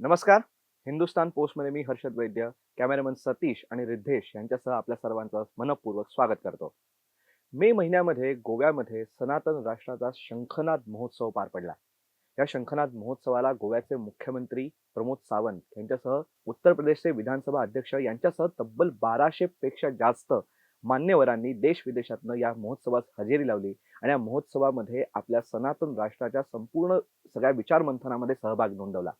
नमस्कार. हिंदुस्तान पोस्टमध्ये मी हर्षद वैद्य कॅमेरामन सतीश आणि रिद्धेश यांच्यासह आपल्या सर्वांचं मनपूर्वक स्वागत करतो. मे महिन्यामध्ये गोव्यामध्ये सनातन राष्ट्राचा शंखनाद महोत्सव पार पडला. या शंखनाद महोत्सवाला गोव्याचे मुख्यमंत्री प्रमोद सावंत यांच्यासह उत्तर प्रदेशचे विधानसभा अध्यक्ष यांच्यासह तब्बल बाराशे पेक्षा जास्त मान्यवरांनी देश विदेशातनं या महोत्सवास हजेरी लावली आणि या महोत्सवामध्ये आपल्या सनातन राष्ट्राच्या संपूर्ण सगळ्या विचारमंथनामध्ये सहभाग नोंदवला.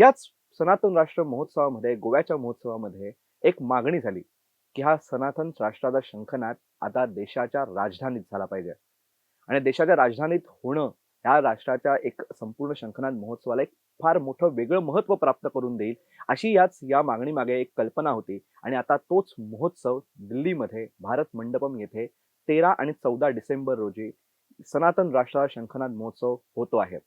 याच सनातन राष्ट्र महोत्सवामध्ये गोव्याच्या महोत्सवामध्ये एक मागणी झाली की हा सनातन राष्ट्राचा शंखनाद आता देशाच्या राजधानीत झाला पाहिजे. आणि देशाच्या राजधानीत होणं या राष्ट्राच्या एक संपूर्ण शंखनाद महोत्सवाला एक फार मोठं वेगळं महत्त्व प्राप्त करून देईल अशी याच या मागणी मागे एक कल्पना होती. आणि आता तोच महोत्सव दिल्लीमध्ये भारत मंडपम येथे तेरा आणि चौदा डिसेंबर रोजी सनातन राष्ट्राचा शंखनाद महोत्सव होतो आहे.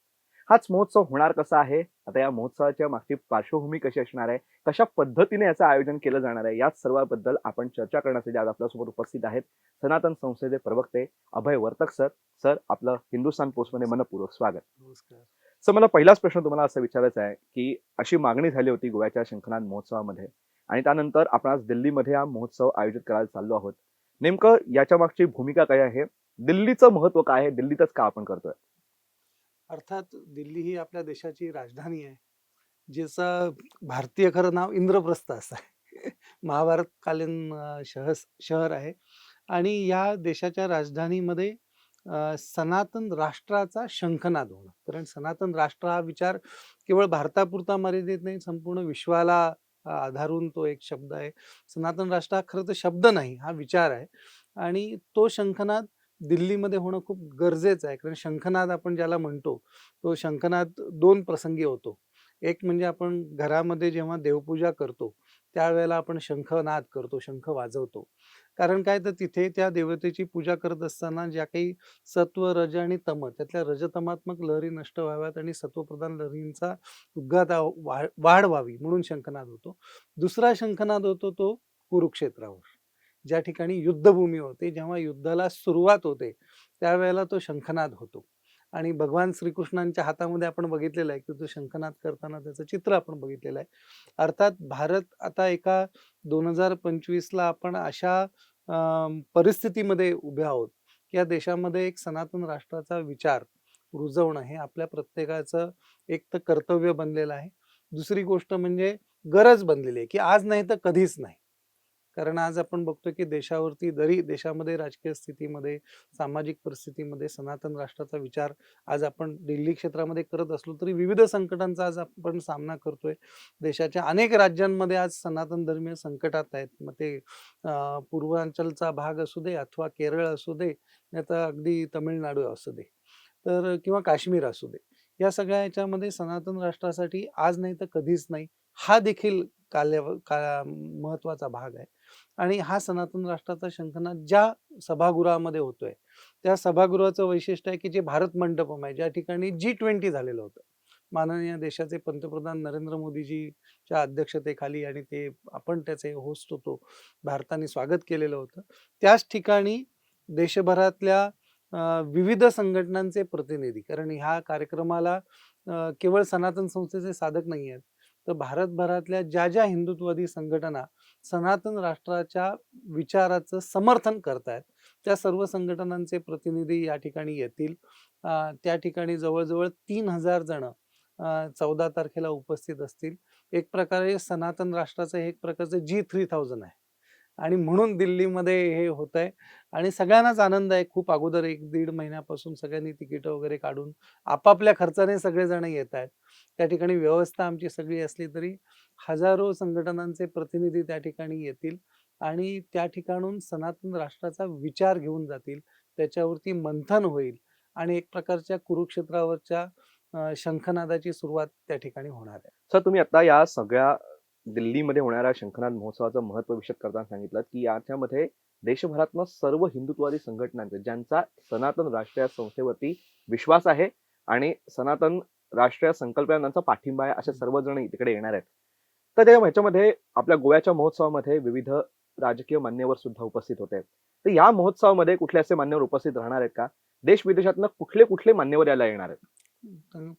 हाच महोत्सव होणार कसा आहे? आता या महोत्सवाच्या मागची पार्श्वभूमी कशी असणार आहे? कशा पद्धतीने याचं आयोजन केलं जाणार आहे? याच सर्वाबद्दल आपण चर्चा करण्यासाठी आज आपल्यासमोर उपस्थित आहेत सनातन संस्थेचे प्रवक्ते अभय वर्तक सर. सर आपलं हिंदुस्थान पोस्टमध्ये मनपूर्वक स्वागत. नमस्कार. सर मला पहिलाच प्रश्न तुम्हाला असं विचारायचा आहे की अशी मागणी झाली होती गोव्याच्या शंखनाद महोत्सवामध्ये आणि त्यानंतर आपण आज दिल्लीमध्ये हा महोत्सव आयोजित करायला चाललो आहोत. नेमकं याच्या मागची भूमिका काय आहे? दिल्लीचं महत्त्व काय आहे? दिल्लीतच का आपण करतोय? अर्थात दिल्ली ही आपल्या देशाची राजधानी आहे. ज्याचं भारतीय खरं नाव इंद्रप्रस्थ असं आहे. महाभारतकालीन शहर शहर आहे. आणि या देशाच्या राजधानीमध्ये सनातन राष्ट्राचा शंखनाद होणं. कारण सनातन राष्ट्र हा विचार केवळ भारतापुरता मर्यादित नाही संपूर्ण विश्वाला आधारून तो एक शब्द आहे. सनातन राष्ट्र हा खरं तर शब्द नाही हा विचार आहे. आणि तो शंखनाद दिल्लीमध्ये होणं खूप गरजेचं आहे. कारण शंखनाद आपण ज्याला म्हणतो तो शंखनाद दोन प्रसंगी होतो. एक म्हणजे आपण घरामध्ये जेव्हा देवपूजा करतो त्यावेळेला आपण शंखनाद करतो शंख वाजवतो. कारण काय तर तिथे त्या देवतेची पूजा करत असताना ज्या काही सत्व रज आणि तम त्यातल्या रजतमात्मक लहरी नष्ट व्हाव्यात आणि सत्वप्रधान लहरींचा उद्गात वा- वाढ व्हावी म्हणून शंखनाद होतो. दुसरा शंखनाद होतो तो कुरुक्षेत्रावर. ज्या ठिकाणी युद्धभूमी होते जेव्हा युद्धाला सुरुवात होते त्यावेळेला तो शंखनाद होतो. आणि भगवान श्रीकृष्णांच्या हातामध्ये आपण बघितलेलं आहे की तो शंखनाद करताना त्याचं चित्र आपण बघितलेलं आहे. अर्थात भारत आता एका दोन हजार पंचवीसला आपण अशा परिस्थितीमध्ये उभे आहोत की या देशामध्ये एक सनातन राष्ट्राचा विचार रुजवणं हे आपल्या प्रत्येकाचं एक तर कर्तव्य बनलेलं आहे. दुसरी गोष्ट म्हणजे गरज बनलेली आहे की आज नाही तर कधीच नाही. कारण आज आपण बघतोय की देशावरती जरी देशामध्ये राजकीय स्थितीमध्ये सामाजिक परिस्थितीमध्ये सनातन राष्ट्राचा विचार आज आपण दिल्ली क्षेत्रामध्ये करत असलो तरी विविध संकटांचा आज आपण सामना करतोय. देशाच्या अनेक राज्यांमध्ये आज सनातन धर्मीय संकटात आहेत. मग ते पूर्वांचलचा भाग असू दे अथवा केरळ असू दे नाही तर अगदी तमिळनाडू असू दे तर किंवा काश्मीर असू दे या सगळ्या याच्यामध्ये सनातन राष्ट्रासाठी आज नाही तर कधीच नाही हा देखील काल्या का महत्त्वाचा भाग आहे. आणि हा सनातन राष्ट्राचा शंखनाद ज्या सभागृहामध्ये होतोय त्या सभागृहाचं वैशिष्ट्य आहे की जे भारत मंडपम आहे ज्या ठिकाणी जी ट्वेंटी झालेलं होतं. माननीय देशाचे पंतप्रधान नरेंद्र मोदीजीच्या अध्यक्षतेखाली आणि ते आपण त्याचे होस्ट होतो भारताने स्वागत केलेलं होतं. त्याच ठिकाणी देशभरातल्या विविध संघटनांचे प्रतिनिधी कारण ह्या कार्यक्रमाला केवळ सनातन संस्थेचे साधक नाही आहेत तर भारतभरातल्या ज्या ज्या हिंदुत्ववादी संघटना सनातन राष्ट्राच्या विचाराचं समर्थन करतायत. त्या सर्व संघटनांचे प्रतिनिधी या ठिकाणी येतील. त्या ठिकाणी जवळजवळ तीन हजार जण चौदा तारखेला उपस्थित असतील. एक प्रकारे सनातन राष्ट्राचं हे एक प्रकारचं जी थ्री थाउजंड आहे. आणि म्हणून दिल्लीमध्ये हे होत आहे आणि सगळ्यांनाच आनंद आहे. खूप अगोदर एक दीड महिन्यापासून सगळ्यांनी तिकीटं वगैरे काढून आपापल्या खर्चाने सगळेजण येत आहेत त्या ठिकाणी व्यवस्था आमची सगळी असली तरी हजारो संघटनांचे प्रतिनिधी त्या ठिकाणी येतील आणि त्या ठिकाणून सनातन राष्ट्राचा विचार घेऊन जातील. त्याच्यावरती मंथन होईल आणि एक प्रकारच्या कुरुक्षेत्रावरच्या शंखनादाची सुरुवात त्या ठिकाणी होणार आहे. सर तुम्ही आता या सगळ्या दिल्लीमध्ये होणाऱ्या शंखनाद महोत्सवाचं महत्त्व विषद करताना सांगितलं की याच्यामध्ये देशभरातनं सर्व हिंदुत्ववादी संघटनांचे ज्यांचा सनातन राष्ट्रीय संस्थेवरती विश्वास आहे आणि सनातन राष्ट्रीय संकल्पनांचा पाठिंबा आहे असे सर्वजण तिकडे येणार आहेत. तर त्या ह्याच्यामध्ये आपल्या गोव्याच्या महोत्सवामध्ये विविध राजकीय मान्यवर सुद्धा उपस्थित होते. तर या महोत्सवामध्ये कुठले असे मान्यवर उपस्थित राहणार आहेत का? देश विदेशातनं कुठले कुठले मान्यवर याला येणार आहेत?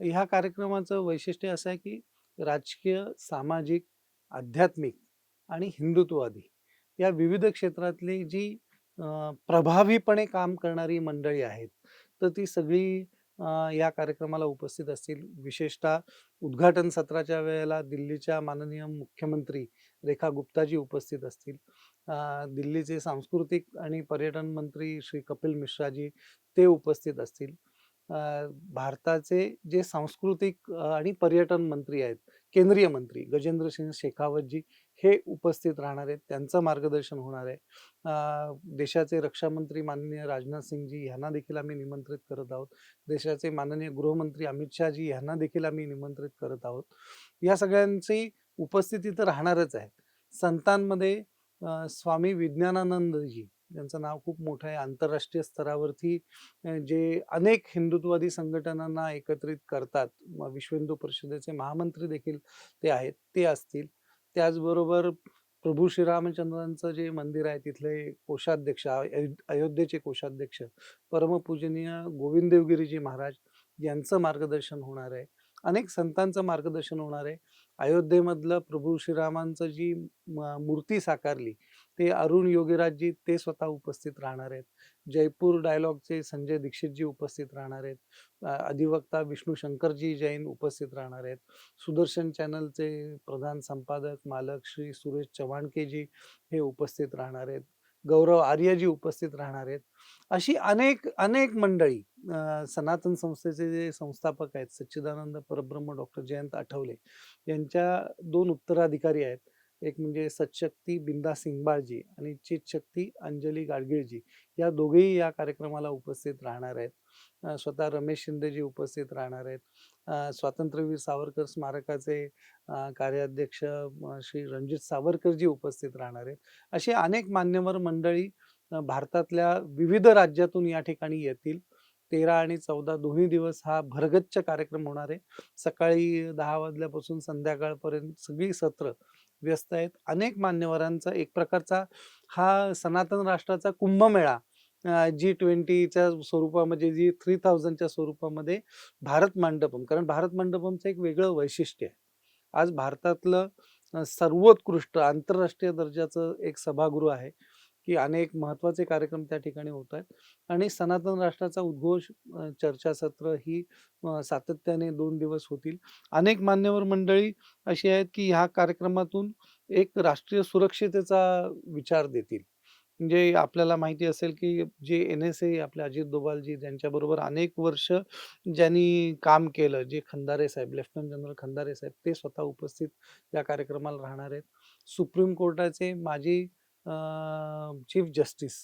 ह्या कार्यक्रमाचं वैशिष्ट्य असं आहे की राजकीय सामाजिक आध्यात्मिक आणि हिंदुत्ववादी या विविध क्षेत्रातली जी प्रभावीपणे काम करणारी मंडळी आहेत तर ती सगळी या कार्यक्रमाला उपस्थित असतील. विशेषतः उद्घाटन सत्राच्या वेळेला दिल्लीच्या माननीय मुख्यमंत्री रेखा गुप्ताजी उपस्थित असतील. दिल्लीचे सांस्कृतिक आणि पर्यटन मंत्री श्री कपिल मिश्राजी ते उपस्थित असतील. भारताचे जे सांस्कृतिक आणि पर्यटन मंत्री आहेत केंद्रीय मंत्री गजेंद्र सिंग शेखावतजी हे उपस्थित राहणार आहेत त्यांचं मार्गदर्शन होणार आहे. देशाचे रक्षामंत्री माननीय राजनाथ सिंगजी ह्यांना देखील आम्ही निमंत्रित करत आहोत. देशाचे माननीय गृहमंत्री अमित शहाजी ह्यांना देखील आम्ही निमंत्रित करत आहोत. या सगळ्यांची उपस्थिती तर राहणारच आहे. संतांमध्ये स्वामी विज्ञानानंदजी यांचं नाव खूप मोठं आहे आंतरराष्ट्रीय स्तरावरती जे अनेक हिंदुत्ववादी संघटनांना एकत्रित करतात विश्व हिंदू परिषदेचे महामंत्री देखील ते आहेत ते असतील. त्याचबरोबर प्रभू श्रीरामचंद्रांचं जे मंदिर आहे तिथले कोषाध्यक्ष अयोध्येचे कोषाध्यक्ष परमपूजनीय गोविंददेवगिरीजी महाराज यांचं मार्गदर्शन होणार आहे. अनेक संतांचं मार्गदर्शन होणार आहे. अयोध्येमधलं प्रभू श्रीरामांचं जी मूर्ती साकारली ते अरुण योगीराजजी ते स्वतः उपस्थित राहणार आहेत. जयपूर डायलॉगचे संजय दीक्षितजी उपस्थित राहणार आहेत. अधिवक्ता विष्णू शंकरजी जैन उपस्थित राहणार आहेत. सुदर्शन चॅनलचे प्रधान संपादक मालक श्री सुरेश चव्हाणकेजी हे उपस्थित राहणार आहेत. गौरव आर्यजी उपस्थित राहणार आहेत. अशी अनेक अनेक मंडळी सनातन संस्थेचे जे संस्थापक आहेत सच्चिदानंद परब्रह्म डॉक्टर जयंत आठवले यांच्या दोन उत्तराधिकारी आहेत. एक म्हणजे सतशक्ती बिंदा सिंगबाळजी आणि चितशक्ती अंजली गाडगीळजी या दोघेही या कार्यक्रमाला उपस्थित राहणार आहेत. स्वतः रमेश शिंदेजी उपस्थित राहणार आहेत. स्वातंत्र्यवीर सावरकर स्मारकाचे कार्याध्यक्ष श्री रणजित सावरकरजी उपस्थित राहणार आहेत. अशी अनेक मान्यवर मंडळी भारतातल्या विविध राज्यातून या ठिकाणी येतील. तेरा आणि चौदा दोन्ही दिवस हा भरगच्च कार्यक्रम होणार आहे. सकाळी दहा वाजल्यापासून संध्याकाळपर्यंत सगळी सत्र व्यस्त आहेत. अनेक मान्यवरांचा एक प्रकारचा हा सनातन राष्ट्राचा कुंभमेळा जी ट्वेंटीच्या स्वरूपामध्ये जी थ्री थाउजंडच्या स्वरूपामध्ये भारत मंडपम कारण भारत मंडपमचं एक वेगळं वैशिष्ट्य आहे. आज भारतातलं सर्वोत्कृष्ट आंतरराष्ट्रीय दर्जाचं एक सभागृह आहे. की अनेक महत्त्वाचे कार्यक्रम त्या ठिकाणी होत आहेत. आणि सनातन राष्ट्राचा उद्घोष अ, चर्चासत्र ही अ, सातत्याने दोन दिवस होतील. अनेक मान्यवर मंडळी अशी आहेत की ह्या कार्यक्रमातून एक राष्ट्रीय सुरक्षितेचा विचार देतील. म्हणजे आपल्याला माहिती असेल की जे एन एस ए आपले अजित दोभालजी ज्यांच्याबरोबर अनेक वर्ष ज्यांनी काम केलं जे खंदारे साहेब लेफ्टनंट जनरल खंदारे साहेब ते स्वतः उपस्थित या कार्यक्रमाला राहणार आहेत. सुप्रीम कोर्टाचे माजी चीफ जस्टिस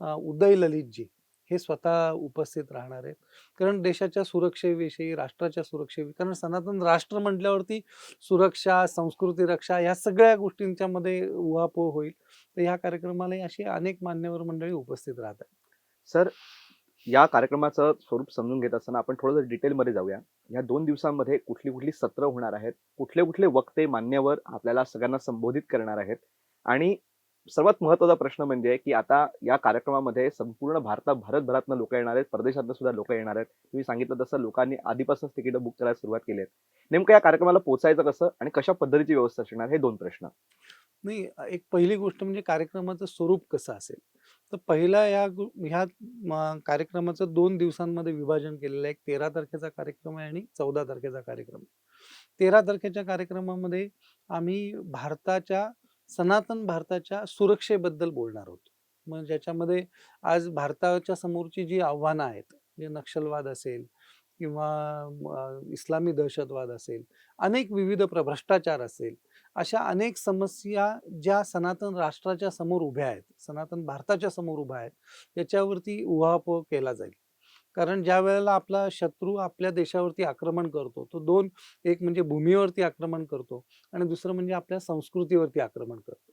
उदय ललितजी हे स्वतः उपस्थित राहणार आहेत. कारण देशाच्या सुरक्षेविषयी राष्ट्राच्या सुरक्षेविषयी कारण सनातन राष्ट्र म्हटल्यावरती सुरक्षा संस्कृती रक्षा या सगळ्या गोष्टींच्या मध्ये उहापोह होईल. तर ह्या कार्यक्रमाला अशी अनेक मान्यवर मंडळी उपस्थित राहतात. सर या कार्यक्रमाचं स्वरूप समजून घेत असताना आपण थोडं डिटेलमध्ये जाऊया. या दोन दिवसांमध्ये कुठली कुठली सत्र होणार आहेत? कुठले कुठले वक्ते मान्यवर आपल्याला सगळ्यांना संबोधित करणार आहेत? आणि सर्वात महत्त्वाचा प्रश्न म्हणजे की आता या कार्यक्रमामध्ये संपूर्ण भारतात भारतभरातनं लोक येणार आहेत. परदेशातनं सुद्धा लोक येणार आहेत. तुम्ही सांगितलं तसं लोकांनी आधीपासूनच तिकीट बुक करायला सुरुवात केली आहे नेमकं या कार्यक्रमाला पोहोचायचं कसं आणि कशा पद्धतीची व्यवस्था असणार हे दोन प्रश्न. नाही एक पहिली गोष्ट म्हणजे कार्यक्रमाचं स्वरूप कसं असेल? तर पहिला या ह्या कार्यक्रमाचं दोन दिवसांमध्ये विभाजन केलेलं आहे. एक तेरा तारखेचा कार्यक्रम आहे आणि चौदा तारखेचा कार्यक्रम. तेरा तारखेच्या कार्यक्रमामध्ये आम्ही भारताच्या सनातन भारताच्या सुरक्षेबद्दल बोलणार आहोत मग ज्याच्यामध्ये आज भारताच्या समोरची जी आव्हानं आहेत जे नक्षलवाद असेल किंवा इस्लामी दहशतवाद असेल अनेक विविध प्र भ्रष्टाचार असेल अशा अनेक समस्या ज्या सनातन राष्ट्राच्या समोर उभ्या आहेत सनातन भारताच्या समोर उभ्या आहेत याच्यावरती उहापोह केला जाईल. कारण ज्या वेळेला आपला शत्रू आपल्या देशावरती आक्रमण करतो तो दोन एक म्हणजे भूमीवरती आक्रमण करतो आणि दुसरं म्हणजे आपल्या संस्कृतीवरती आक्रमण करतो.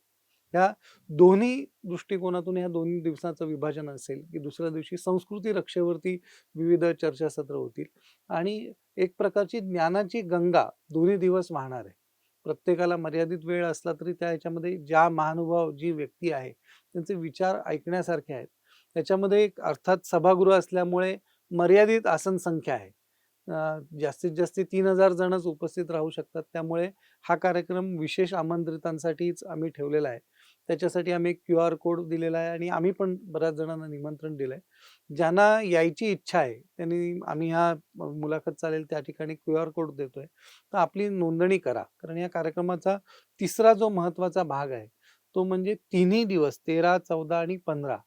ह्या दोन्ही दृष्टिकोनातून ह्या दोन्ही दिवसाचं विभाजन असेल की दुसऱ्या दिवशी संस्कृती रक्षेवरती विविध चर्चासत्र होतील आणि एक प्रकारची ज्ञानाची गंगा दोन्ही दिवस वाहणार आहे. प्रत्येकाला मर्यादित वेळ असला तरी त्या ह्याच्यामध्ये ज्या महानुभाव जी व्यक्ती आहे त्यांचे विचार ऐकण्यासारखे आहेत. त्याच्यामध्ये एक अर्थात सभागृह असल्यामुळे मर्यादित आसन संख्या आहे. जास्तीत जास्त तीन हजार जणच उपस्थित राहू शकतात. त्यामुळे हा कार्यक्रम विशेष आमंत्रितांसाठीच आम्ही ठेवलेला आहे. त्याच्यासाठी आम्ही एक क्यू आर कोड दिलेला आहे आणि आम्ही पण बऱ्याच जणांना निमंत्रण दिलं आहे ज्यांना यायची इच्छा आहे त्यांनी आम्ही हा मुलाखत चालेल त्या ठिकाणी क्यू आर कोड देतोय. तर आपली नोंदणी करा. कारण या कार्यक्रमाचा तिसरा जो महत्त्वाचा भाग आहे तो म्हणजे तिन्ही दिवस तेरा चौदा आणि पंधरा.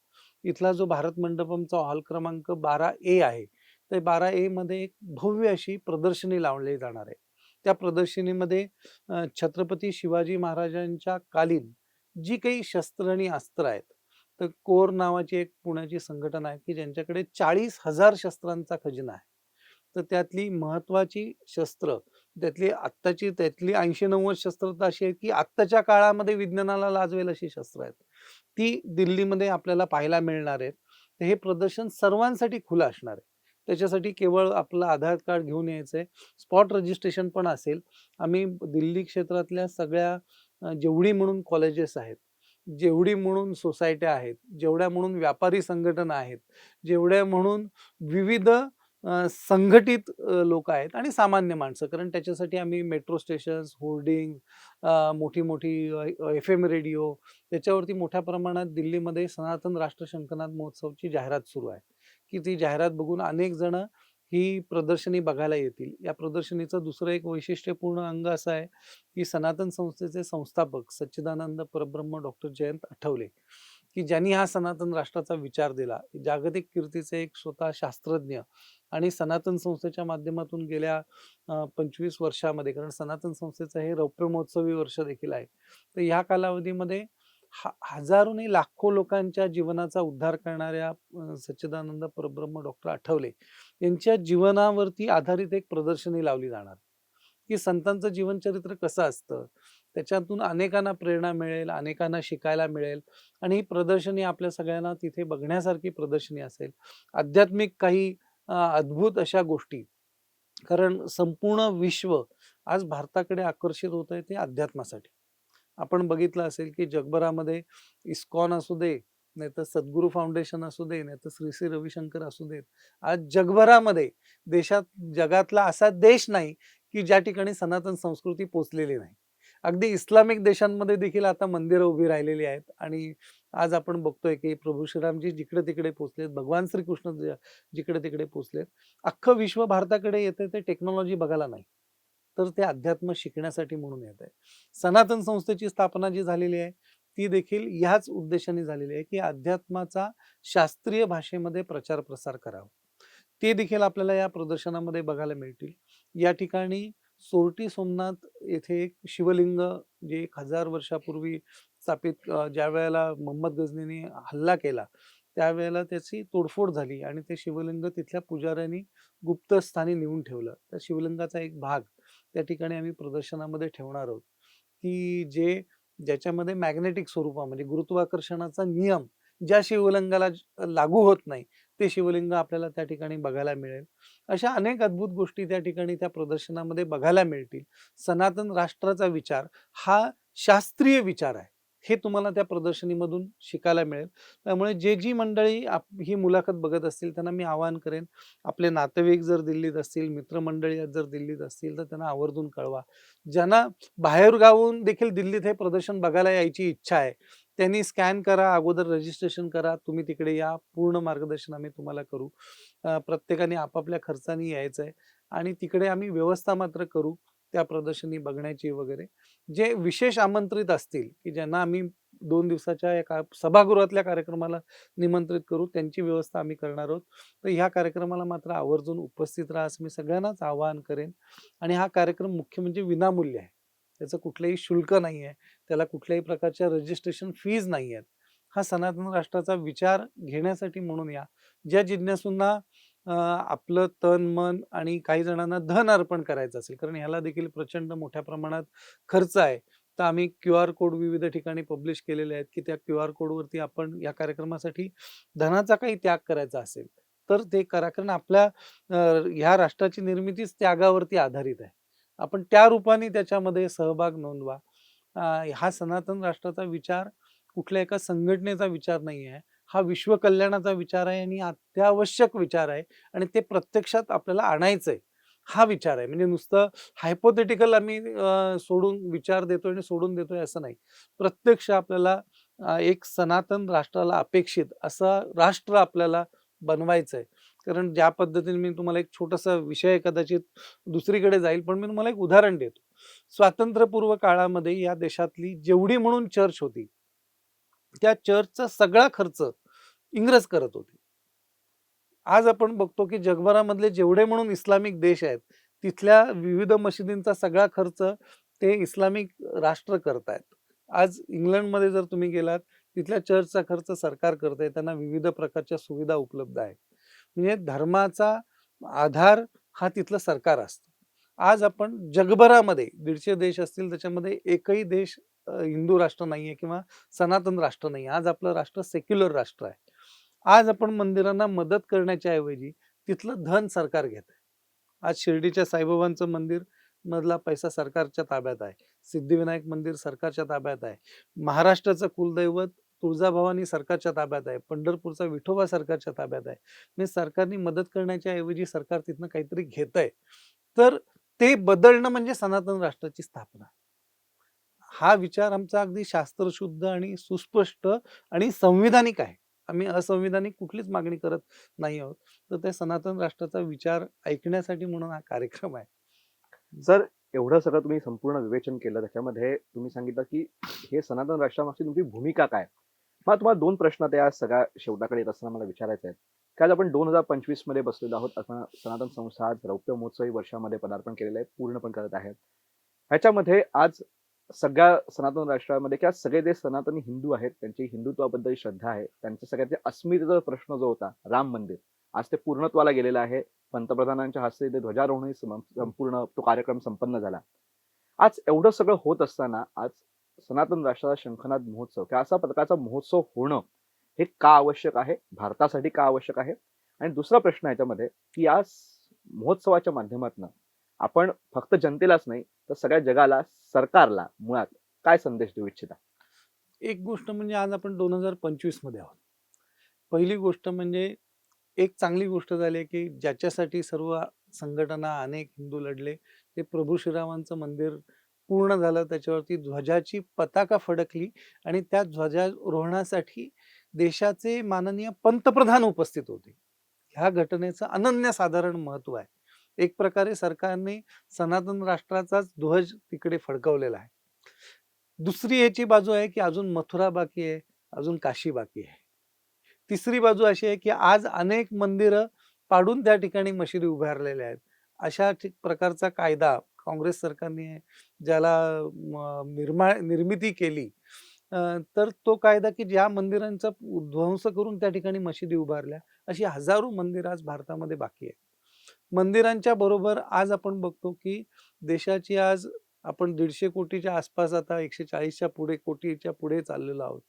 इथला जो भारत मंडपमचा हॉल क्रमांक बारा ए आहे तर बारा ए मध्ये एक भव्य अशी प्रदर्शनी लावली जाणार आहे. त्या प्रदर्शनीमध्ये छत्रपती शिवाजी महाराजांच्या कालीन जी काही शस्त्र आणि अस्त्र आहेत तर कोर नावाची एक पुण्याची संघटना आहे की ज्यांच्याकडे चाळीस हजार शस्त्रांचा खजिना आहे. तर त्यातली महत्वाची शस्त्र त्यातली आत्ताची त्यातली ऐंशी नव्वद शस्त्र तर अशी आहेत की आत्ताच्या काळामध्ये विज्ञानाला लाजवेल अशी शस्त्र आहेत. ती दिल्लीमध्ये आपल्याला पाहायला मिळणार आहेत. तर हे प्रदर्शन सर्वांसाठी खुलं असणार आहे. त्याच्यासाठी केवळ आपलं आधार कार्ड घेऊन यायचं आहे. स्पॉट रजिस्ट्रेशन पण असेल. आम्ही दिल्ली क्षेत्रातल्या सगळ्या जेवढी म्हणून कॉलेजेस आहेत जेवढी म्हणून सोसायट्या आहेत जेवढ्या म्हणून व्यापारी संघटना आहेत जेवढ्या म्हणून विविध संघटित लोक आहेत आणि सामान्य माणसं. कारण त्याच्यासाठी आम्ही मेट्रो स्टेशन्स होर्डिंग मोठी मोठी एफ एम रेडिओ त्याच्यावरती मोठ्या प्रमाणात दिल्लीमध्ये सनातन राष्ट्र शंखनाद महोत्सवची जाहिरात सुरू आहे. की ती जाहिरात बघून अनेक जण ही प्रदर्शनी बघायला येतील. या प्रदर्शनीचं दुसरं एक वैशिष्ट्यपूर्ण अंग असं आहे की सनातन संस्थेचे संस्थापक सच्चिदानंद परब्रह्म डॉक्टर जयंत आठवले. की ज्यांनी हा सनातन राष्ट्राचा विचार दिला जागतिक कीर्तीचे एक स्वतः शास्त्रज्ञ आणि सनातन संस्थेच्या माध्यमातून गेल्या पंचवीस वर्षामध्ये कारण सनातन संस्थेचं हे रौप्य महोत्सवी वर्ष देखील आहे. तर ह्या कालावधीमध्ये हजारोने लाखो लोकांच्या जीवनाचा उद्धार करणाऱ्या सच्चिदानंद परब्रह्म डॉक्टर आठवले यांच्या जीवनावरती आधारित एक प्रदर्शनी लावली जाणार. की संतांचं जीवनचरित्र कसं असतं? त्याच्यातून अनेकांना प्रेरणा मिळेल अनेकांना शिकायला मिळेल आणि ही प्रदर्शनी आपल्या सगळ्यांना तिथे बघण्यासारखी प्रदर्शनी असेल. आध्यात्मिक काही अद्भुत अशा गोष्टी कारण संपूर्ण विश्व आज भारताकडे आकर्षित होत आहे ते अध्यात्मासाठी. आपण बघितलं असेल की जगभरामध्ये इस्कॉन असू दे नाही तर सद्गुरू फाउंडेशन असू दे नाही तर श्री श्री रविशंकर असू देत आज जगभरामध्ये देशात जगातला असा देश नाही की ज्या ठिकाणी सनातन संस्कृती पोचलेली नाही. अगदी इस्लामिक देशांमध्ये देखील आता मंदिरं उभी राहिलेली आहेत. आणि आज आपण बघतोय की प्रभू श्रीरामजी जिकडे तिकडे पोचलेत भगवान श्रीकृष्ण जिकडे तिकडे पोचलेत अख्खं विश्व भारताकडे येते ते टेक्नॉलॉजी बघायला नाही. तर ते अध्यात्म शिकण्यासाठी म्हणून येत आहे सनातन संस्थेची स्थापना जी झालेली आहे ती देखील ह्याच उद्देशाने झालेली आहे की अध्यात्माचा शास्त्रीय भाषेमध्ये प्रचार प्रसार करावा. ते देखील आपल्याला या प्रदर्शनामध्ये बघायला मिळतील. या ठिकाणी सोरटी सोमनाथ येथे एक शिवलिंग जे एक हजार वर्षापूर्वी स्थापित ज्या वेळेला मोहम्मद गझनीने हल्ला केला त्यावेळेला त्याची तोडफोड झाली आणि ते शिवलिंग तिथल्या पुजाऱ्यांनी गुप्त स्थानी नेऊन ठेवलं. त्या शिवलिंगाचा एक भाग त्या ठिकाणी आम्ही प्रदर्शनामध्ये ठेवणार आहोत. की जे ज्याच्यामध्ये मॅग्नेटिक स्वरूपा म्हणजे गुरुत्वाकर्षणाचा नियम ज्या शिवलिंगाला लागू होत नाही ते शिवलिंग आपल्याला त्या ठिकाणी बघायला मिळेल. अशा अनेक अद्भुत गोष्टी त्या ठिकाणी त्या प्रदर्शनामध्ये बघायला मिळतील. सनातन राष्ट्राचा विचार हा शास्त्रीय विचार आहे. हे तुम्हाला त्या प्रदर्शनीमधून शिकायला मिळेल. त्यामुळे जे जी मंडळी आप- ही मुलाखत बघत असतील त्यांना मी आवाहन करेन आपले नातेवाईक जर दिल्लीत असतील मित्रमंडळी जर दिल्लीत असतील तर त्यांना आवर्जून कळवा. ज्यांना बाहेर गावून देखील दिल्लीत हे प्रदर्शन बघायला यायची इच्छा आहे त्यांनी स्कॅन करा अगोदर रजिस्ट्रेशन करा तुम्ही तिकडे या पूर्ण मार्गदर्शन आम्ही तुम्हाला करू. प्रत्येकाने आपापल्या खर्चाने यायचं आहे आणि तिकडे आम्ही व्यवस्था मात्र करू त्या प्रदर्शनी बघण्याची वगैरे. जे विशेष आमंत्रित असतील की ज्यांना आम्ही दोन दिवसाच्या या सभागृहातल्या कार्यक्रमाला निमंत्रित करू त्यांची व्यवस्था आम्ही करणार आहोत. तर ह्या कार्यक्रमाला मात्र आवर्जून उपस्थित राहा असं मी सगळ्यांनाच आवाहन करेन. आणि हा कार्यक्रम मुख्य म्हणजे विनामूल्य आहे. त्याचं कुठलंही शुल्क नाही आहे त्याला कुठल्याही प्रकारच्या रजिस्ट्रेशन फीज नाही आहेत हा सनातन राष्ट्राचा विचार घेण्यासाठी म्हणून या. ज्या जिज्ञासूंना आपलं तन मन आणि काही जणांना धन अर्पण करायचं असेल कारण ह्याला देखील प्रचंड मोठ्या प्रमाणात खर्च आहे. तर आम्ही क्यू आर कोड विविध ठिकाणी पब्लिश केलेले आहेत की त्या क्यू आर कोडवरती आपण या कार्यक्रमासाठी धनाचा काही त्याग करायचा असेल तर ते करा. कारण आपल्या ह्या राष्ट्राची निर्मितीच त्यागावरती आधारित आहे. आपण त्या रूपाने त्याच्यामध्ये सहभाग नोंदवा. हा सनातन राष्ट्राचा विचार कुठल्या एका संघटनेचा विचार नाही आहे. हा विश्वकल्याणाचा विचार आहे आणि अत्यावश्यक विचार आहे आणि ते प्रत्यक्षात आपल्याला आणायचं आहे हा विचार आहे. म्हणजे नुसतं हायपोथेटिकल आम्ही सोडून विचार देतोय आणि सोडून देतोय असं नाही. प्रत्यक्ष आपल्याला एक सनातन राष्ट्राला अपेक्षित असं राष्ट्र आपल्याला बनवायचं आहे कारण ज्या पद्धतीने मी तुम्हाला एक छोटासा विषय कदाचित दुसरीकडे जाईल पण मी तुम्हाला एक उदाहरण देतो. स्वातंत्र्यपूर्व काळामध्ये या देशातली जेवढी म्हणून चर्च होती त्या चर्चचा सगळा खर्च इंग्रज करत होते. आज आपण बघतो की जगभरामधले जेवढे म्हणून इस्लामिक देश आहेत तिथल्या विविध मशिदींचा सगळा खर्च ते इस्लामिक राष्ट्र करतायत. आज इंग्लंडमध्ये जर तुम्ही गेलात तिथल्या चर्चचा खर्च सरकार करते त्यांना विविध प्रकारच्या सुविधा उपलब्ध आहेत. म्हणजे धर्माचा आधार हा तिथलं सरकार असतं. आज आपण जगभरामध्ये दीडशे देश असतील त्याच्यामध्ये एकही देश हिंदू राष्ट्र नाहीये किंवा सनातन राष्ट्र नाही आज आपलं राष्ट्र सेक्युलर राष्ट्र आहे. आज आपण मंदिरांना मदत करण्याच्या ऐवजी तिथलं धन सरकार घेत आहे. आज शिर्डीच्या साईबाबांचं मंदिर मधला पैसा सरकारच्या ताब्यात आहे. सिद्धिविनायक मंदिर सरकारच्या ताब्यात आहे. महाराष्ट्राचं कुलदैवत तुळजाभवानी सरकारच्या ताब्यात आहे. पंढरपूरचा विठोबा सरकारच्या ताब्यात आहे. म्हणजे सरकारने मदत करण्याच्या ऐवजी सरकार तिथनं काहीतरी घेत आहे तर ते बदलणं म्हणजे सनातन राष्ट्राची स्थापना. हा विचार आमचा अगदी शास्त्रशुद्ध आणि सुस्पष्ट आणि संविधानिक आहे. आम्ही असंविधानिक कुठलीच मागणी करत नाही आहोत. तर ते सनातन राष्ट्राचा विचार ऐकण्यासाठी म्हणून हा कार्यक्रम आहे. जर एवढं सगळं तुम्ही संपूर्ण विवेचन केलं त्याच्यामध्ये तुम्ही सांगितलं की हे सनातन राष्ट्रामागची तुमची भूमिका काय? मला तुम्हाला दोन प्रश्न त्या सगळ्या शेवटाकडे येत असताना मला विचारायचे आहेत. की आज आपण दोन हजार पंचवीसमध्ये बसलेलो आहोत. आपण सनातन संस्था आज रौप्य महोत्सवी वर्षामध्ये पदार्पण केलेलं आहे पूर्ण पण करत आहे ह्याच्यामध्ये आज सगळ्या सनातन राष्ट्रामध्ये किंवा सगळे जे सनातनी हिंदू आहेत त्यांची हिंदुत्वाबद्दल श्रद्धा आहे. त्यांच्या सगळ्यात अस्मितेचा प्रश्न जो होता राम मंदिर आज ते पूर्णत्वाला गेलेलं आहे. पंतप्रधानांच्या हस्ते ते ध्वजारोहण संपूर्ण तो कार्यक्रम संपन्न झाला. आज एवढं सगळं होत असताना आज सनातन राष्ट्राचा शंखनाद महोत्सव किंवा असा प्रकारचा महोत्सव होणं हे का आवश्यक आहे? भारतासाठी का आवश्यक आहे? आणि दुसरा प्रश्न याच्यामध्ये की या महोत्सवाच्या माध्यमातून आपण फक्त जनतेलाच नाही तर सगळ्या जगाला सरकारला मुळात काय संदेश देऊ इच्छिता? एक गोष्ट म्हणजे आज आपण दोन हजार पंचवीसमध्ये आहोत. पहिली गोष्ट म्हणजे एक चांगली गोष्ट झाली आहे की ज्याच्यासाठी सर्व संघटना अनेक हिंदू लढले ते प्रभू श्रीरामांचं मंदिर पूर्ण झालं त्याच्यावरती ध्वजाची पताका फडकली आणि त्या ध्वजारोहणासाठी देशाचे माननीय पंतप्रधान उपस्थित होते. ह्या घटनेचं अनन्यसाधारण महत्त्व आहे. एक प्रकारे सरकारने सनातन राष्ट्राचाच ध्वज तिकडे फडकवलेला आहे. दुसरी याची बाजू आहे की अजून मथुरा बाकी आहे अजून काशी बाकी आहे. तिसरी बाजू अशी आहे की आज अनेक मंदिरं पाडून त्या ठिकाणी मशिदी उभारलेल्या आहेत. अशा ठिक- प्रकारचा कायदा काँग्रेस सरकारने ज्याला निर्मा निर्माण निर्मिती केली तर तो कायदा की ज्या मंदिरांचा ध्वंस करून त्या ठिकाणी मशिदी उभारल्या अशी हजारो मंदिरं आज भारतामध्ये बाकी आहेत. मंदिरांच्या बरोबर आज आपण बघतो की देशाची आज आपण दीडशे कोटीच्या आसपास आता एकशे चाळीसच्या पुढे कोटीच्या पुढे चाललेलो आहोत.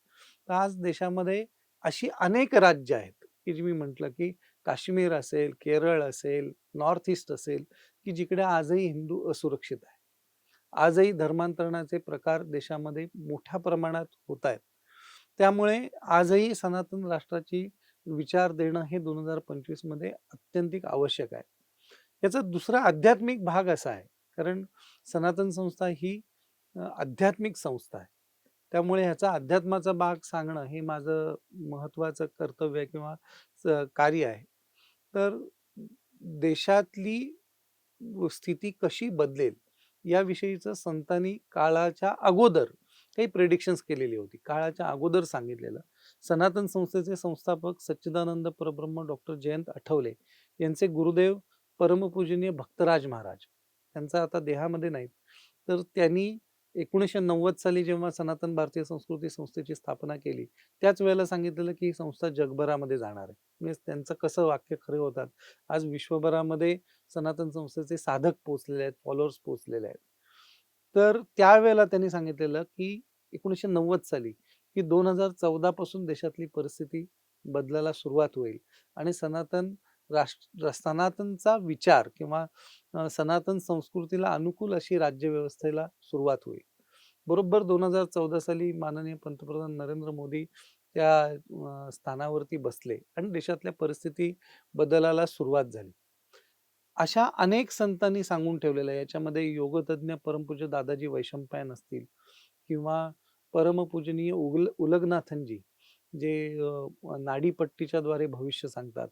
तर आज देशामध्ये अशी अनेक राज्य आहेत की जी मी म्हटलं की काश्मीर असेल केरळ असेल नॉर्थ ईस्ट असेल की जिकडे आजही हिंदू असुरक्षित आहे आजही धर्मांतरणाचे प्रकार देशामध्ये मोठ्या प्रमाणात होत आहेत त्यामुळे आजही सनातन राष्ट्राची विचार देणं हे दोन हजार पंचवीसमध्ये अत्यंतिक आवश्यक आहे. याचा दुसरा आध्यात्मिक भाग असा आहे कारण सनातन संस्था ही आध्यात्मिक संस्था आहे. त्यामुळे ह्याचा अध्यात्माचा भाग सांगणं हे माझं महत्त्वाचं कर्तव्य किंवा स- कार्य आहे. तर देशातली स्थिती कशी बदलेल? याविषयीचं संतांनी काळाच्या अगोदर काही प्रेडिक्शन्स केलेली होती. काळाच्या अगोदर सांगितलेलं. सनातन संस्थेचे संस्थापक सच्चिदानंद परब्रह्म डॉक्टर जयंत आठवले यांचे गुरुदेव परमपूजनीय भक्तराज महाराज. त्यांचा आता देहामध्ये नाहीत. तर त्यांनी एकोणीसशे नव्वद साली जेव्हा सनातन भारतीय संस्कृती संस्थेची स्थापना केली त्याच वेळेला सांगितलेलं की ही संस्था जगभरामध्ये जाणार आहे. म्हणजे त्यांचं कसं वाक्य खरे होतात? आज विश्वभरामध्ये सनातन संस्थेचे साधक पोचलेले आहेत फॉलोअर्स पोचलेले आहेत. तर त्यावेळेला त्यांनी सांगितलेलं की एकोणीसशे नव्वद साली की दोन हजार चौदापासून देशातली परिस्थिती बदलायला सुरुवात होईल आणि सनातन राष्ट्र सनातनचा विचार किंवा सनातन संस्कृतीला अनुकूल अशी राज्यव्यवस्थेला सुरुवात होईल. बरोबर दोन हजार चौदा साली माननीय पंतप्रधान नरेंद्र मोदी त्या स्थानावरती बसले आणि देशातल्या परिस्थिती बदलायला सुरुवात झाली. अशा अनेक संतांनी सांगून ठेवलेलं आहे याच्यामध्ये योगतज्ञ परमपूज्य दादाजी वैशंपायन असतील किंवा परमपूजनीय उगल उलगनाथनजी जे नाडीपट्टीच्या द्वारे भविष्य सांगतात.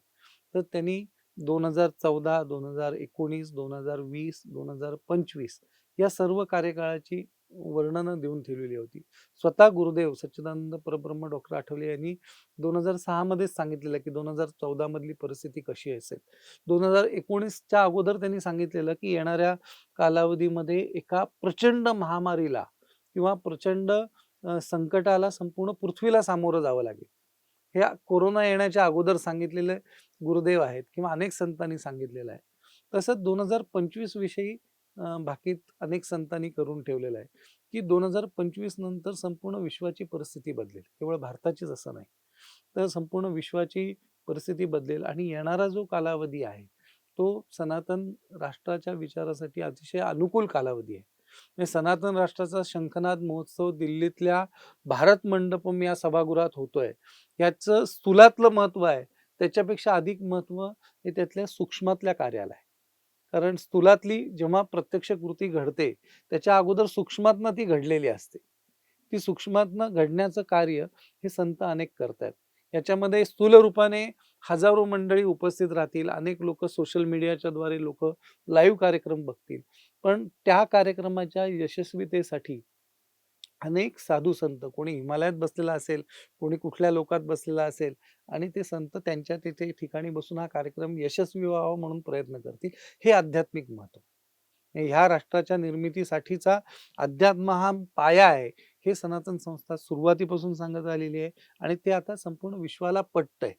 तर त्यांनी दोन हजार चौदा दोन हजार एकोणीस दोन हजार वीस दोन हजार पंचवीस या सर्व कार्यकाळाची वर्णनं देऊन ठेवलेली होती. स्वतः गुरुदेव सच्चिदानंद परब्रह्म डॉक्टर आठवले यांनी दोन हजार सहामध्येच सांगितलेलं की दोन हजार चौदा मधली परिस्थिती कशी असेल. दोन हजार एकोणीसच्या अगोदर त्यांनी सांगितलेलं की येणाऱ्या कालावधीमध्ये एका प्रचंड महामारीला किंवा प्रचंड संकटाला संपूर्ण पृथ्वीला सामोरं जावं लागेल. हे कोरोना येण्याच्या अगोदर सांगितलेले गुरुदेव आहेत किंवा अनेक संतांनी सांगितलेलं आहे. तसंच दोन हजार पंचवीस विषयी भाकीत अनेक संतांनी करून ठेवलेलं आहे की दोन हजार पंचवीस नंतर संपूर्ण विश्वाची परिस्थिती बदलेल. केवळ भारताचीच असं नाही. तर संपूर्ण विश्वाची परिस्थिती बदलेल आणि येणारा जो कालावधी आहे तो सनातन राष्ट्राच्या विचारासाठी अतिशय अनुकूल कालावधी आहे. म्हणजे सनातन राष्ट्राचा शंखनाद महोत्सव दिल्लीतल्या भारत मंडपम या सभागृहात होतोय. याचं स्थूलातलं महत्त्व आहे. त्याच्यापेक्षा अधिक महत्त्व हे त्यातल्या सूक्ष्मातल्या कार्याला आहे कारण स्थूलातली जेव्हा प्रत्यक्ष कृती घडते त्याच्या अगोदर सूक्ष्मातनं ती घडलेली असते. ती सूक्ष्मातनं घडण्याचं कार्य हे संत अनेक करतायत. याच्यामध्ये स्थूल रूपाने हजारो मंडळी उपस्थित राहतील. अनेक लोक सोशल मीडियाच्या द्वारे लोक लाईव्ह कार्यक्रम बघतील. पण त्या कार्यक्रमाच्या यशस्वीतेसाठी अनेक साधू संत कोणी हिमालयात बसलेला असेल कोणी कुठल्या लोकात बसलेला असेल आणि ते संत त्यांच्या तिथे ठिकाणी बसून हा कार्यक्रम यशस्वी व्हावा म्हणून प्रयत्न करतील हे आध्यात्मिक महत्त्व ह्या राष्ट्राच्या निर्मितीसाठीचा अध्यात्म हा पाया आहे हे सनातन संस्था सुरुवातीपासून सांगत आलेली आहे आणि ते आता संपूर्ण विश्वाला पटतंय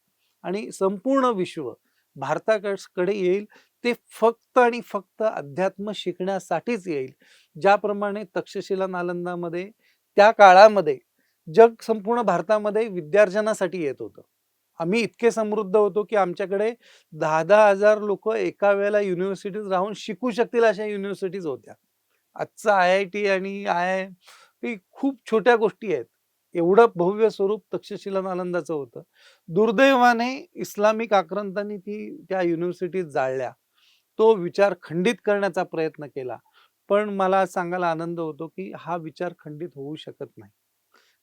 आणि संपूर्ण विश्व भारताकडे येईल ते फक्त आणि फक्त अध्यात्म शिकण्यासाठीच येईल. ज्याप्रमाणे तक्षशिला नालंदामध्ये त्या काळामध्ये जग संपूर्ण भारतामध्ये विद्यार्जनासाठी येत होतं. आम्ही इतके समृद्ध होतो की आमच्याकडे दहा दहा हजार लोक एका वेळेला युनिव्हर्सिटीत राहून शिकू शकतील अशा युनिव्हर्सिटीज होत्या. आजचं आय आय टी आणि आय आय खूप छोट्या गोष्टी आहेत. एवढं भव्य स्वरूप तक्षशिला नालंदाचं होतं. दुर्दैवाने इस्लामिक आक्रांतांनी ती त्या युनिव्हर्सिटीत जाळल्या. तो विचार खंडित करण्याचा प्रयत्न केला. पण मला सांगायला आनंद होतो की हा विचार खंडित होऊ शकत नाही.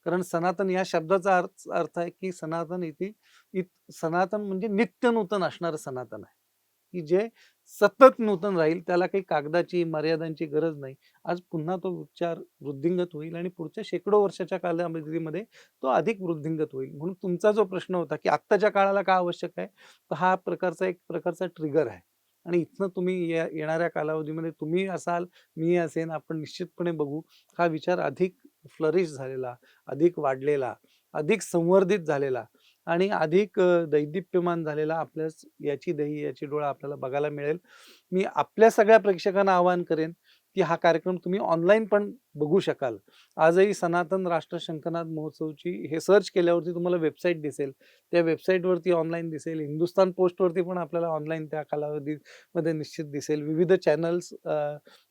कारण सनातन या शब्दाचा अर्थ अर्थ आहे की सनातन इथे इत- सनातन म्हणजे नित्य नूतन असणारं सनातन आहे. की जे सतत नूतन राहील त्याला काही कागदाची मर्यादांची गरज नाही. आज पुन्हा तो उच्चार वृद्धिंगत होईल आणि पुढच्या शेकडो वर्षाच्या कालावधीमध्ये तो अधिक वृद्धिंगत होईल. म्हणून तुमचा जो प्रश्न होता की आत्ताच्या काळाला का आवश्यक आहे? तर हा प्रकारचा एक प्रकारचा ट्रिगर आहे. आणि इथनं तुम्ही या येणाऱ्या कालावधीमध्ये तुम्ही असाल मी असेन आपण निश्चितपणे बघू. हा विचार अधिक फ्लरिश झालेला अधिक वाढलेला अधिक संवर्धित झालेला. आणि अधिक अ, दैदिप्यमान झालेला आपल्यास याची दही याची डोळा आपल्याला बघायला मिळेल. मी आपल्या सगळ्या प्रेक्षकांना आवाहन करेन की हा कार्यक्रम तुम्ही ऑनलाईन पण बघू शकाल. आजही सनातन राष्ट्र शंखनाद महोत्सवची हे सर्च केल्यावरती तुम्हाला वेबसाईट दिसेल. त्या वेबसाईटवरती ऑनलाईन दिसेल. हिंदुस्तान पोस्टवरती पण आपल्याला ऑनलाईन त्या कालावधीमध्ये निश्चित दिसेल. विविध चॅनल्स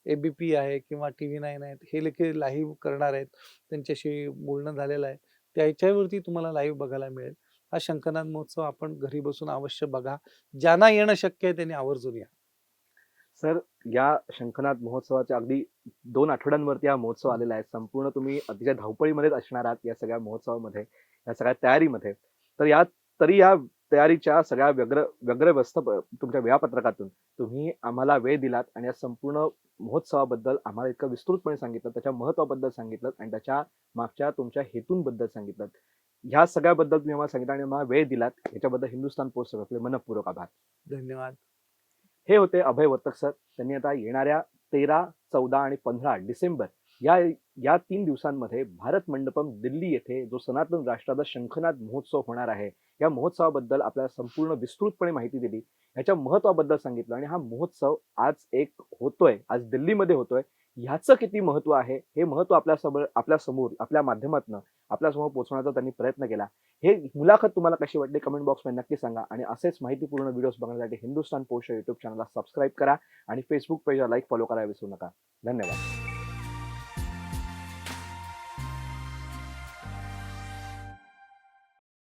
ए बी पी आहे किंवा टी व्ही नाईन आहेत हे देखील लाईव्ह करणार आहेत. त्यांच्याशी बोलणं झालेलं आहे. त्याच्यावरती तुम्हाला लाईव्ह बघायला मिळेल. हा शंखनाद महोत्सव आपण घरी बसून अवश्य बघा. ज्यांना येणं शक्य आहे त्यांनी आवर्जून या. सर या शंखनाद महोत्सवाच्या अगदी दोन आठवड्यांवरती हा महोत्सव आलेला आहे. संपूर्ण तुम्ही अतिशय धावपळीमध्येच असणार आहात या सगळ्या महोत्सवामध्ये या सगळ्या तयारीमध्ये. तर या तरी या तयारीच्या सगळ्या व्यग्र व्यग्रव्यस्त तुमच्या वेळापत्रकातून तुम्ही आम्हाला वेळ दिलात आणि या संपूर्ण महोत्सवाबद्दल आम्हाला इतकं विस्तृतपणे सांगितलं त्याच्या महत्वाबद्दल सांगितलं आणि त्याच्या मागच्या तुमच्या हेतूंबद्दल सांगितलं. ह्या सगळ्याबद्दल तुम्ही आम्हाला सांगितलं आणि आम्हाला वेळ दिलात. याच्याबद्दल हिंदुस्थान पोस्ट आपले मनपूर्वक आभार. धन्यवाद. हे होते अभय वर्तक सर. त्यांनी आता येणाऱ्या तेरा चौदा आणि पंधरा डिसेंबर या या तीन दिवसांमध्ये भारत मंडपम दिल्ली येथे जो सनातन राष्ट्राचा शंखनाद महोत्सव होणार आहे या महोत्सवाबद्दल आपल्याला संपूर्ण विस्तृतपणे माहिती दिली. ह्याच्या महत्वाबद्दल सांगितलं आणि हा महोत्सव आज एक होतोय आज दिल्लीमध्ये होतोय. ह्याचं किती महत्त्व आहे? हे महत्त्व आपल्यासमोर आपल्यासमोर आपल्या माध्यमातून आपल्यासमोर पोहोचवण्याचा त्यांनी प्रयत्न केला. हे मुलाखत तुम्हाला कशी वाटली कमेंट बॉक्समध्ये नक्की सांगा आणि असेच माहितीपूर्ण व्हिडिओज बघण्यासाठी हिंदुस्तान पोस्ट युट्यूब चॅनलला सबस्क्राईब करा आणि फेसबुक पेजला लाईक फॉलो करायला विसरू नका. धन्यवाद.